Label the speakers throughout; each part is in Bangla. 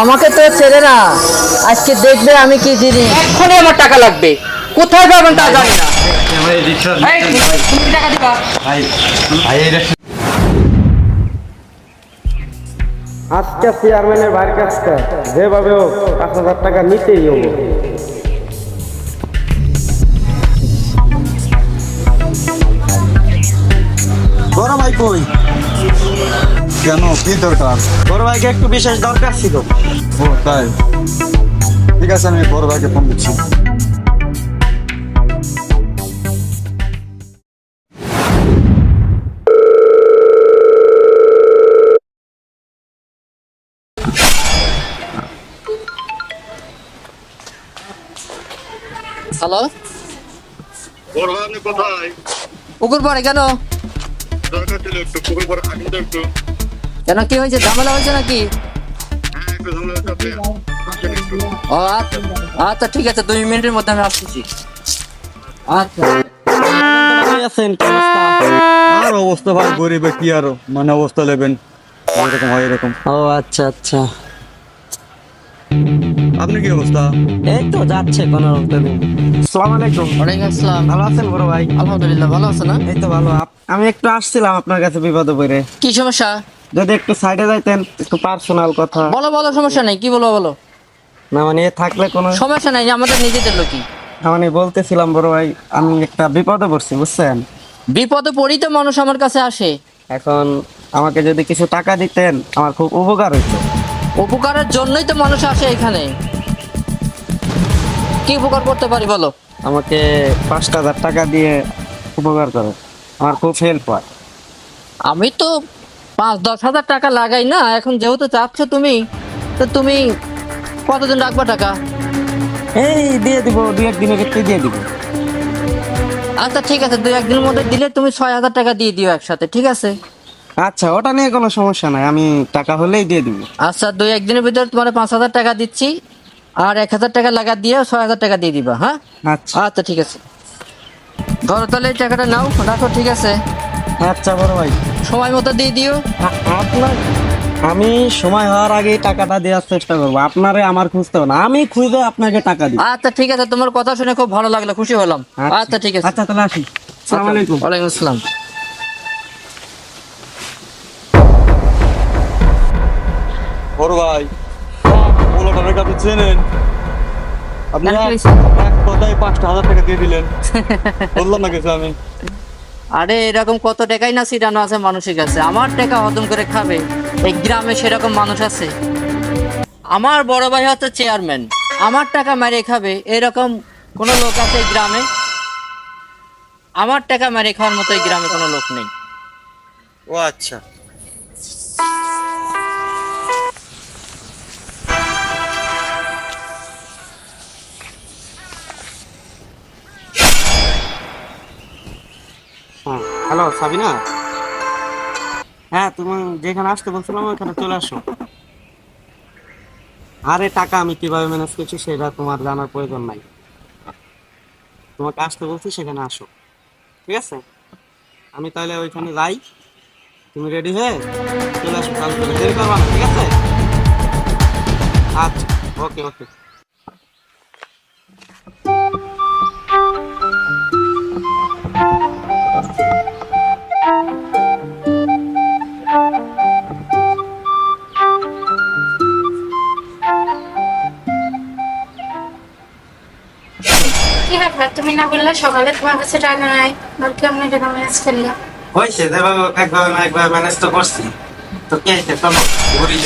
Speaker 1: আমাকে তো ছেড়ে না। আজকে দেখবে আমি কি জিনিস।
Speaker 2: এক্ষুনি আমার টাকা লাগবে। কোথায় পাবেন তা জানি না।
Speaker 3: ভাই রিক্সা
Speaker 2: তুমি টাকা দিবা?
Speaker 3: ভাই ভাই
Speaker 4: আজকে চেয়ারম্যানের বাড়ির কাছটা যেভাবে হোক পাঁচ হাজার টাকা নিতেই হব।
Speaker 5: বড় ভাই কই
Speaker 3: কেন? কি দরকার?
Speaker 5: বড় ভাইকে একটু বিশেষ দরকার ছিল।
Speaker 3: ও তাই? ঠিক আছে আমি বড় ভাইকে ফোন দিচ্ছি।
Speaker 2: হ্যালো পুকুর পরে কেন?
Speaker 6: দরকার ছিল একটু পুকুর পরে তো একটু।
Speaker 2: কেন কি হয়েছে? ঝামেলা হয়েছে নাকি?
Speaker 6: হ্যাঁ
Speaker 2: ও আচ্ছা আচ্ছা ঠিক আছে দুই মিনিটের মধ্যে আমি আসতেছি। আচ্ছা।
Speaker 5: কি অবস্থা
Speaker 3: আর অবস্থা ভাই গরিবে কি আর মানে অবস্থা নেবেন? এরকম হয় এরকম।
Speaker 5: ও আচ্ছা আচ্ছা।
Speaker 3: আপনি কি অবস্থা?
Speaker 5: এই তো যাচ্ছে কোনো আসসালামু আলাইকুম।
Speaker 2: ওয়ালাইকুম আসসালাম।
Speaker 5: ভালো আছেন বড় ভাই?
Speaker 2: আলহামদুলিল্লাহ ভালো আছে না?
Speaker 5: এই তো ভালো। আমি একটু আসছিলাম আপনার কাছে বিপদে পড়ে।
Speaker 2: কি সমস্যা?
Speaker 5: যদি একটু সাইডে যাইতেন একটু পার্সোনাল কথা।
Speaker 2: বলো বলো সমস্যা নাই কি বলো বলো।
Speaker 5: না মানে থাকলে কোনো
Speaker 2: সমস্যা নাই আমাদের নিজেদের লোকই।
Speaker 5: মানে বলতেছিলাম বড় ভাই আমি একটা বিপদে পড়ছি বুঝছেন?
Speaker 2: বিপদে পড়ি তো মানুষ আমার কাছে আসে।
Speaker 5: এখন আমাকে যদি কিছু টাকা দিতেন আমার খুব উপকার হইতো।
Speaker 2: উপকারের জন্যই তো মানুষ আসে এখানে। কি উপকার করতে পারি বলো?
Speaker 5: আমাকে পাঁচটা হাজার টাকা দিয়ে উপকার করে। আমার খুব হেল্প হয়।
Speaker 2: আমি তো পাঁচ দশ হাজার টাকা লাগাই না? এখন যেহেতু চাচ্ছ তুমি তো তুমি কতদিন রাখবা টাকা?
Speaker 5: এই দিয়ে দিব দু একদিনের ভিতরে দিয়ে দিব।
Speaker 2: আচ্ছা ঠিক আছে দুই একদিনের মধ্যে দিলে তুমি ছয় হাজার টাকা দিয়ে দিও একসাথে ঠিক আছে?
Speaker 5: আচ্ছা ওটা নিয়ে কোনো সমস্যা নাই আমি টাকা হলেই দিয়ে দিব।
Speaker 2: আচ্ছা দুই একদিনের ভিতরে তোমার পাঁচ হাজার টাকা দিচ্ছি আর এক হাজার টাকা লাগা দিয়ে ছয় হাজার টাকা দিয়ে দিবা হ্যাঁ?
Speaker 5: আচ্ছা।
Speaker 2: আচ্ছা ঠিক আছে। ধরো তাহলে এই টাকাটা নাও রাখো ঠিক আছে।
Speaker 5: আচ্ছা বড় ভাই।
Speaker 2: সময় মতো দিয়ে দিও।
Speaker 5: আপনার আমি সময় হওয়ার আগে টাকাটা দেওয়ার চেষ্টা করব। আপনারে আমার খুঁজতে হবে না। আমি খুঁজে আপনাকে টাকা দিব।
Speaker 2: আচ্ছা ঠিক আছে। তোমার কথা শুনে খুব ভালো লাগল। খুশি হলাম। আচ্ছা। ঠিক আছে।
Speaker 5: আচ্ছা তাহলে আসি। আসসালামু আলাইকুম।
Speaker 2: ওয়ালাইকুম আসসালাম।
Speaker 3: বড় ভাই পোলাটাকে আপনি চেনেন? আপনি? এক কথায় পাঁচটা হাজার টাকা দিয়ে দিলেন। বললাম না কিছু আমি।
Speaker 2: আরে, এরকম কত টাকাই না সিটানো আছে মানুষের কাছে। আমার টাকা হজম করে খাবে। এই গ্রামে সেরকম মানুষ আছে। আমার বড় ভাই হচ্ছে চেয়ারম্যান। আমার টাকা মেরে খাবে। এরকম কোনো লোক আছে এই গ্রামে? আমার টাকা মেরে খাওয়ার মতো এই গ্রামে কোনো লোক নেই।
Speaker 5: ও আচ্ছা। হ্যালো সাবিনা হ্যাঁ তুমি যেখানে আসতে বলছিলাম ওখানে চলে আসো। আরে, টাকা আমি কীভাবে ম্যানেজ করছি সেটা তোমার জানার প্রয়োজন নাই। তোমাকে আসতে বলছি, সেখানে আসো। ঠিক আছে? আমি তাহলে ওইখানে যাই। তুমি রেডি হয়ে চলে আসো কাল দেরি করবা না, ঠিক আছে? আচ্ছা ওকে ওকে
Speaker 7: তুমি না বললে সকালে তোমার কাছে টাকা নাই। আর কেমন যেন ম্যানেজ করলাম
Speaker 5: হয়েছে একবার একবার ম্যানেজ তো করছি। তো কে চলো, ঘুরি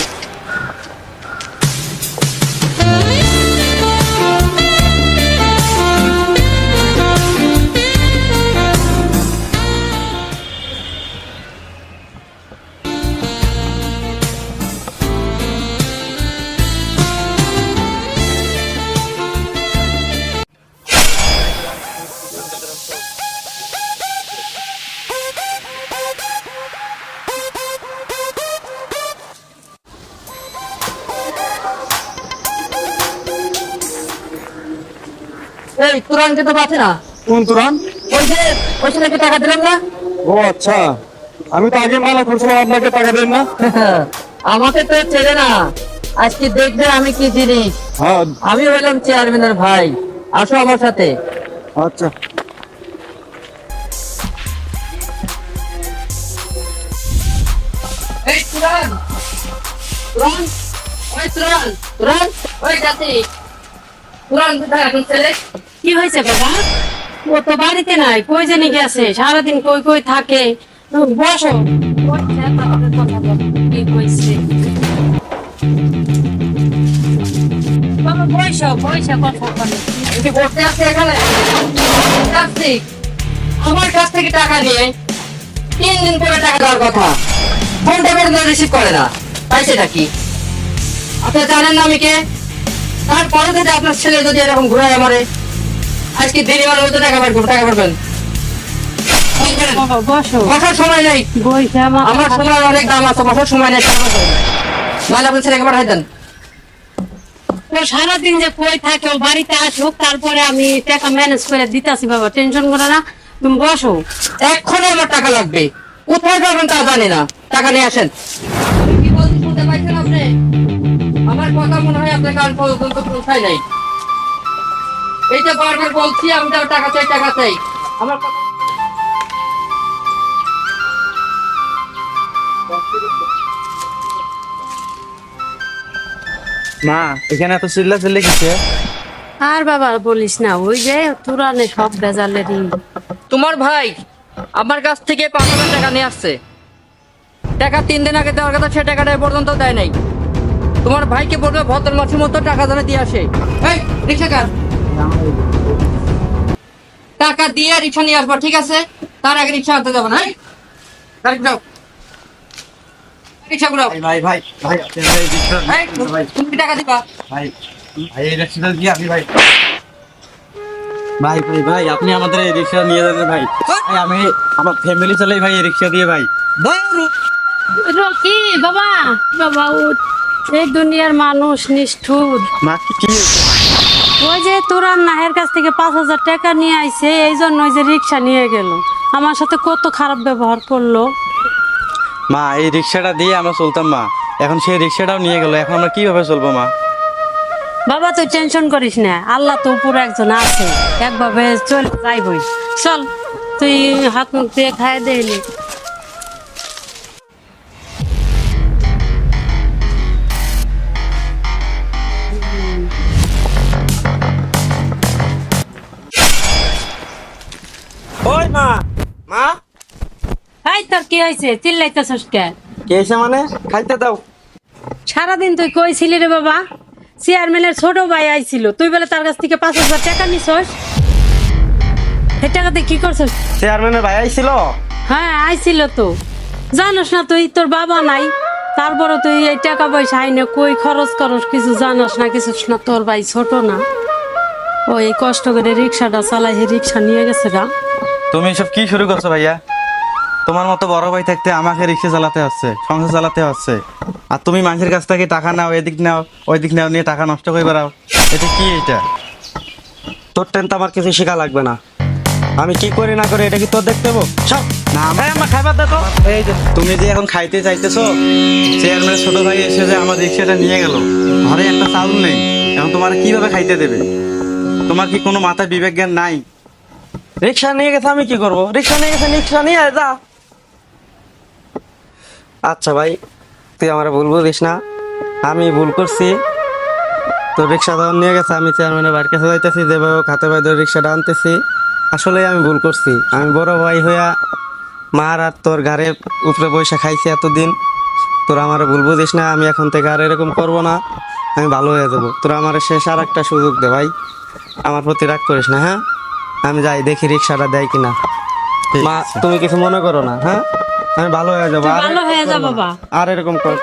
Speaker 5: যাই।
Speaker 2: এই তুরানকে তো না।
Speaker 3: কোন তুরান
Speaker 2: ওই যে ওই ছেলেকে টাকা দিলাম না?
Speaker 3: ও আচ্ছা। আমি তো আগে মানা করছিলাম আপনাকে টাকা দেন না?
Speaker 2: আমাকে তো ছেড়ে না।
Speaker 1: আজকে দেখবে আমি কি জিনিস।
Speaker 3: হ্যাঁ।
Speaker 1: আমি হইলাম চেয়ারম্যানের ভাই। আসো আমার সাথে।
Speaker 3: আচ্ছা।
Speaker 2: এই তুরান তুরান ওই তুরান তুরান ওই জাতি তুরান কোথায় এখন ছেলে?
Speaker 7: কি হয়েছে বাবা? ও তো বাড়িতে নাই, কই জানি গেছে, সারাদিন কই কই থাকে। বসো।
Speaker 2: আমার কাছ থেকে টাকা নিয়ে তিন দিন পরে টাকা দেওয়ার কথা। রিসিভ করে না। আপনি জানেন না আমি কে? তারপরে যদি আপনার ছেলে যদি এরকম ঘুরে আমারে আজকে দেরি হলে হয়তো টাকা পারব টাকা পারবেন বসার সময় নেই।
Speaker 7: আমার
Speaker 2: সময় অনেক দাম আছে বসার সময় নেই নাহলে আপনার ছেলেকে পাঠাই দেন।
Speaker 7: সারাদিন যে কই থাকে ও বাড়িতে আসুক তারপরে আমি টাকা ম্যানেজ করে দিতাছি বাবা টেনশন করে না। তুমি বসো।
Speaker 2: এক্ষুনি আমার টাকা লাগবে। কোথায় যাবেন তা জানি না। টাকা নিয়ে আসেন। কি বলছি শুনতে পাইছেন আপনি? আমার কথা মনে হয় আপনার কাল পর্যন্ত পৌঁছায় নাই। এইটা বারবার বলছি আমি তো টাকা চাই টাকা চাই। আমার
Speaker 5: মা এখানে এত চিল্লা চিল্লি কিসে?
Speaker 7: আর বাবা বলিস না ওই যে তুরানে সব বেজালেরই
Speaker 2: তোমার ভাই আমার কাছ থেকে পাঁচ হাজার টাকা নিয়ে আসছে? টাকা তিন দিন আগে দেওয়ার কথা সে টাকাটা পর্যন্ত দেয় নাই। তোমার ভাইকে বলবে ভদ্র মাসের মতো টাকা যেন দিয়ে আসে। এই রিক্সা কার? টাকা দিয়ে রিক্সা নিয়ে আসবা ঠিক আছে? তার আগে রিক্সা আনতে যাব না এই, গাড়ি রিক্সা ঘুরাও।
Speaker 5: ভাই ভাই ভাই আপনি ভাই রিক্সা
Speaker 2: এই, তুমি টাকা দিবা।
Speaker 5: ভাই ভাই এই রিক্সাটা দিয়ে আপনি ভাই। ভাই ভাই ভাই আপনি আমাদের এই রিক্সা নিয়ে যাবেন ভাই। আমি আমার ফ্যামিলি চালাই ভাই এই রিক্সা দিয়ে ভাই।
Speaker 7: কি বাবা বাবা এই দুনিয়ার মানুষ নিষ্ঠুর।
Speaker 5: মা কি?
Speaker 7: ওই যে তোরার নাহের কাছ থেকে পাঁচ হাজার টাকা নিয়ে আইছে এই জন্য ওই যে রিক্সা নিয়ে গেল। আমার সাথে কত খারাপ ব্যবহার করল।
Speaker 5: মা এই রিক্সাটা দিয়ে আমরা চলতাম মা। এখন সেই রিক্সাটাও নিয়ে গেল এখন আমরা কীভাবে চলবো মা?
Speaker 7: বাবা তুই টেনশন করিস না। আল্লাহ তো উপরে একজন আছে। একভাবে চল যাইবই। চল তুই হাত মুখ দিয়ে খাই দেলি কি হয়েছে? চিল্লাইতেছস কে?
Speaker 5: কে এসে মানে? খাইতে দাও।
Speaker 7: সারাদিন তুই কইছিলি রে বাবা চেয়ারম্যানের ছোট ভাই আইছিল তুই বলে তার কাছ থেকে পাঁচ হাজার টাকা নিছস। সেই টাকাতে কি করছস?
Speaker 5: চেয়ারম্যানের ভাই আইছিল?
Speaker 7: হ্যাঁ আইছিল তো। জানোস না তুই তোর বাবা নাই তারপরে তুই এই টাকা পয়সা আইনে কই খরচ করস কিছু জানোস না কিছু না তোর ভাই ছোট না। ওই কষ্ট করে রিক্সাটা চালাই রিক্সা নিয়ে গেছে গা
Speaker 5: তুমি এসব কি শুরু করছ ভাইয়া? তোমার মতো বড় ভাই থাকতে আমাকে রিক্সা চালাতে হচ্ছে সংসার চালাতে হচ্ছে। আর তুমি মানুষের কাছ থেকে টাকা নাও এদিক নাও ওই দিক নাও নিয়ে টাকা নষ্ট করে বেড়াও। এটা কি এটা? তোর টেন তো আমার কিছু শেখা লাগবে না। আমি কি করি না করি এটা কি তোর দেখতে দেবো সব। না আমার খাইবার দেখো এই যে তুমি যে এখন খাইতে চাইতেছো চেয়ারম্যানের ছোট ভাই এসে যে আমার রিক্সাটা নিয়ে গেল। ঘরে একটা চাউল নেই এখন তোমার কীভাবে খাইতে দেবে? তোমার কি কোনো মাথায় বিবেক জ্ঞান নাই? রিক্সা নিয়ে গেছে আমি কি করব? রিক্সা নিয়ে গেছে রিক্সা নিয়ে যা। আচ্ছা ভাই তুই আমার ভুল বুঝিস না। আমি ভুল করছি। তো রিক্সা যখন নিয়ে গেছে আমি চেয়ারম্যানের বাড়ির কাছে যাইতেছি যেভাবে খাতে ভাই ধরে রিক্সাটা আনতেছি। আসলে আমি ভুল করছি। আমি বড় ভাই হইয়া মার আর তোর ঘাড়ের উপরে পয়সা খাইছি এতদিন। তোরা আমার ভুল বুঝিস না আমি এখন থেকে আর এরকম করব না। আমি ভালো হয়ে যাব। তোরা আমার শেষ আর একটা সুযোগ দে ভাই। আমার প্রতি রাগ করিস না হ্যাঁ? আমি যাই দেখি রিক্সাটা দেয় কিনা। মা তুমি কিছু মনে করো না হ্যাঁ? আমি ভালো হয়ে যাব। আর
Speaker 7: ভালো হয়ে
Speaker 5: যাব
Speaker 7: বাবা।
Speaker 5: আর এরকম কর